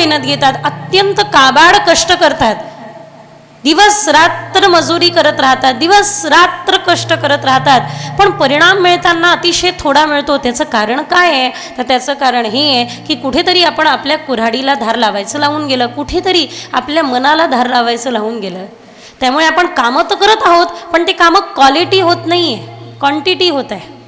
मेहनत घेतात अत्यंत काबाड कष्ट करतात. दिवस रात्र मजुरी करत राहतात दिवस रात्र कष्ट करत राहतात. पण परिणाम मिळताना अतिशय थोडा मिळतो. त्याचं कारण काय आहे? तर त्याचं कारण हे आहे की कुठेतरी आपण आपल्या कुऱ्हाडीला धार लावायचं लावून गेलं कुठेतरी आपल्या मनाला धार लावायचं लावून गेलं. त्यामुळे आपण कामं तर करत आहोत पण ते कामं क्वालिटी होत नाही आहे क्वांटिटी होत आहे.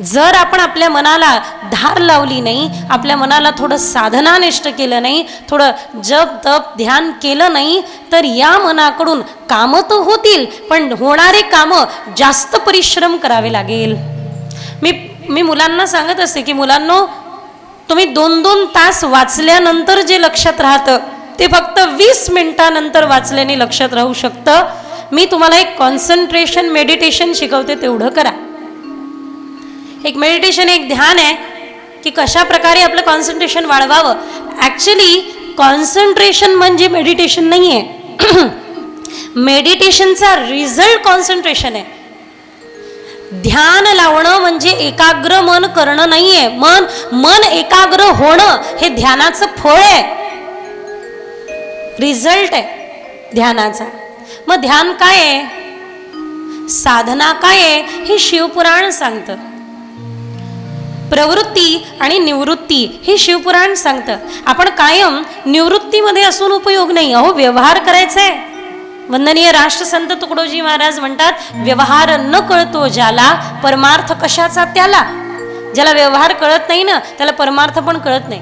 जर आपण आपल्या मनाला धार लावली नाही आपल्या मनाला थोडं साधनानिष्ठ केलं नाही थोडं जप तप ध्यान केलं नाही तर या मनाकडून कामं तर होतील पण होणारे कामं जास्त परिश्रम करावे लागेल. मी मी मुलांना सांगत असते की मुलांनो तुम्ही दोन दोन तास वाचल्यानंतर जे लक्षात राहतं ते फक्त वीस मिनिटानंतर वाचल्याने लक्षात राहू शकतं. मी तुम्हाला एक कॉन्सन्ट्रेशन मेडिटेशन शिकवते तेवढं करा. एक मेडिटेशन एक ध्यान आहे की कशा प्रकारे आपलं कॉन्सन्ट्रेशन वाढवावं. ॲक्च्युली कॉन्सन्ट्रेशन म्हणजे मेडिटेशन नाही आहे मेडिटेशनचा रिझल्ट कॉन्सन्ट्रेशन आहे. ध्यान लावणं म्हणजे एकाग्र मन करणं नाही आहे मन मन एकाग्र होणं हे ध्यानाचं फळ आहे. रिझल्ट आहे ध्यानाचा. मग ध्यान काय आहे? साधना काय आहे? हे शिवपुराण सांगतं. प्रवृत्ती आणि निवृत्ती हे शिवपुराण सांगतं. आपण कायम निवृत्तीमध्ये असून उपयोग नाही. अहो व्यवहार करायचा आहे वंदनीय राष्ट्रसंत तुकडोजी महाराज म्हणतात व्यवहार न कळतो ज्याला परमार्थ कशाचा त्याला. ज्याला व्यवहार कळत नाही ना त्याला परमार्थ पण कळत नाही.